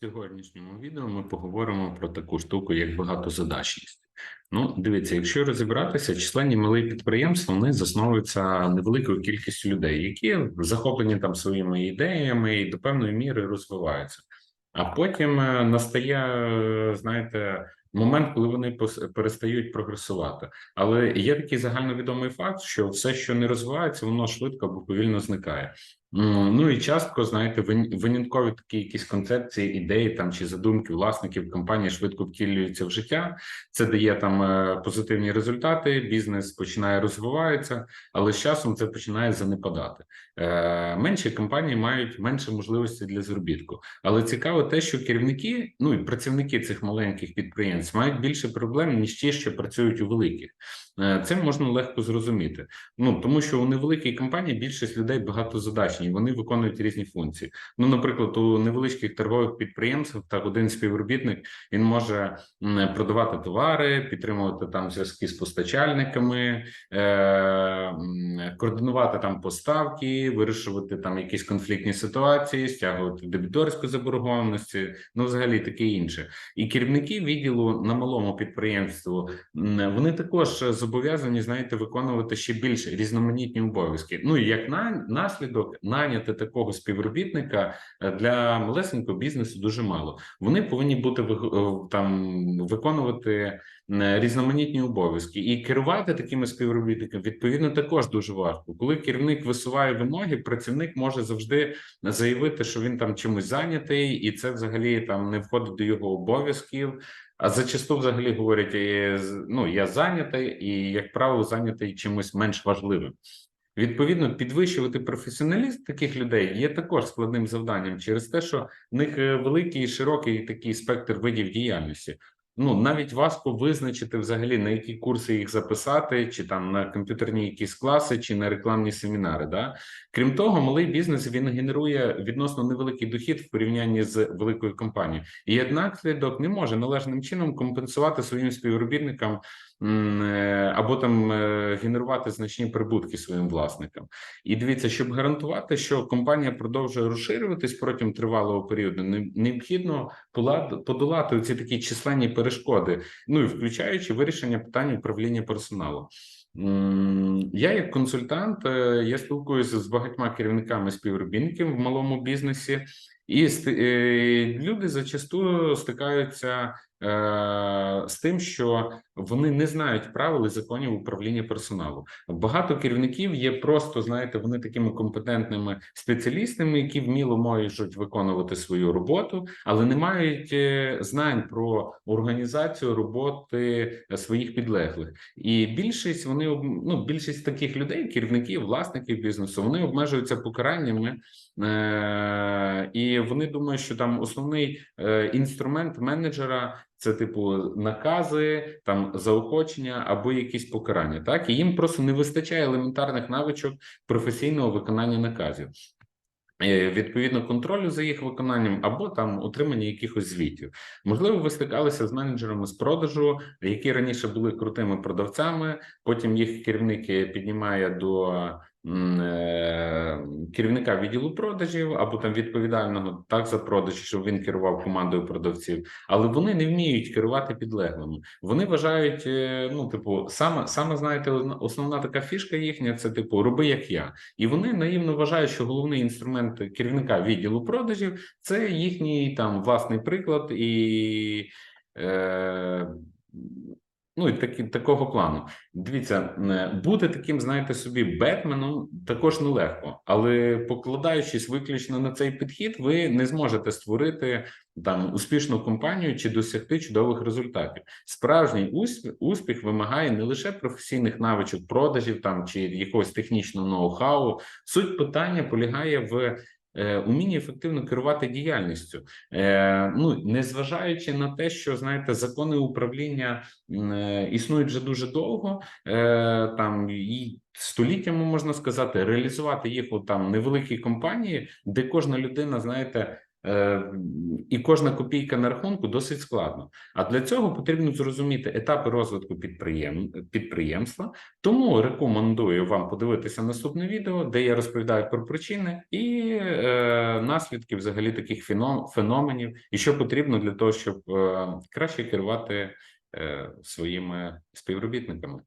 Сьогоднішньому відео ми поговоримо про таку штуку, як багатозадачність. Ну, дивіться, якщо розібратися, численні малі підприємства вони засновуються невеликою кількістю людей, які захоплені там своїми ідеями і до певної міри розвиваються. А потім е, настає, знаєте, момент, коли вони перестають прогресувати. Але є такий загальновідомий факт, що все, що не розвивається, воно швидко або повільно зникає. М, Ну і часто, знаєте, вин- виняткові такі якісь концепції, ідеї там чи задумки власників компанії швидко втілюються в життя. Це дає там е, позитивні результати. Бізнес починає розвиватися, але з часом це починає занепадати. Е, Менші компанії мають менше можливостей для заробітку. Але цікаво те, що керівники, ну і працівники цих маленьких підприємств мають більше проблем ніж ті, що працюють у великих. Е, Це можна легко зрозуміти. Ну тому що у невеликій компанії більшість людей багатозадачні, вони виконують різні функції. Ну, наприклад, у невеличких торгових підприємствах так один співробітник він може продавати товари, підтримувати там зв'язки з постачальниками, е, координувати там поставки, вирішувати там якісь конфліктні ситуації, стягувати дебіторську заборгованості, ну взагалі таке інше. І керівники відділу на малому підприємству вони також зобов'язані, знаєте, виконувати ще більш різноманітні обов'язки. Ну і як на наслідок наняти такого співробітника е, для малесенького бізнесу дуже мало. Вони повинні бути е, там виконувати різноманітні обов'язки і керувати такими співробітниками відповідно також дуже важко. Коли керівник висуває вимоги, працівник може завжди заявити, що він там чимось зайнятий, і це взагалі там не входить до його обов'язків. А зачасту взагалі говорять, «Е, ну я зайнятий, і як правило, зайнятий чимось менш важливим. Відповідно, підвищувати професіоналізм таких людей є також складним завданням через те, що в них е, великий і широкий такий спектр видів діяльності. Ну навіть важко визначити взагалі на які курси їх записати, чи там на комп'ютерні якісь класи, чи на рекламні семінари. Да? Крім того, малий бізнес він генерує відносно невеликий дохід в порівнянні з великою компанією, і однак слідок не може належним чином компенсувати своїм співробітникам або там е, генерувати значні прибутки своїм власникам. І дивіться, щоб гарантувати, що компанія продовжує розширюватись протягом тривалого періоду, необхідно подолати ці такі численні перешкоди, ну і включаючи вирішення питань управління персоналу. Я, як консультант, е, я спілкуюся з багатьма керівниками співробітників в малому бізнесі, і е, люди зачасту стикаються е, з тим, що вони не знають правил і законів управління персоналу. Багато керівників є просто, знаєте, вони такими компетентними спеціалістами, які вміло можуть виконувати свою роботу, але не мають е, знань про організацію роботи е, своїх підлеглих. І більшість вони ну, більшість таких людей, керівників, власників бізнесу, вони обмежуються покараннями, е- і вони думають, що там основний е, інструмент менеджера. Це типу накази, там заохочення або якісь покарання. Так і їм просто не вистачає елементарних навичок професійного виконання наказів. Е, Відповідно, контролю за їх виконанням або там отримання якихось звітів. Можливо, ви стикалися з менеджерами з продажу, які раніше були крутими продавцями. Потім їх керівник е, піднімає до е, керівника відділу продажів або там відповідального так за продажі, щоб він керував командою продавців. Але вони не вміють керувати підлеглими. Вони вважають, е, ну типу, саме саме знаєте, основна така фішка їхня це типу роби як я. І вони наївно вважають, що головний інструмент керівника відділу продажів це їхній там власний приклад і. Е, Ну, і такі, такого плану. Дивіться, е, бути таким, знаєте, собі Бетменом також нелегко, але покладаючись виключно на цей підхід, ви не зможете створити там успішну компанію чи досягти чудових результатів. Справжній успіх, успіх вимагає не лише професійних навичок продажів там чи якогось технічного ноу-хау. Суть питання полягає в е, умінні ефективно керувати діяльністю. Е, ну незважаючи на те, що знаєте, закони управління е, існують вже дуже довго, там і століттями можна сказати, реалізувати їх у там невеликій компанії, де кожна людина, знаєте. Е, і кожна копійка на рахунку досить складно. А для цього потрібно зрозуміти етапи розвитку підприєм, підприємства. Тому рекомендую вам подивитися наступне відео, де я розповідаю про причини і е, наслідки взагалі таких феном- феноменів, і що потрібно для того, щоб е, краще керувати е, своїми співробітниками.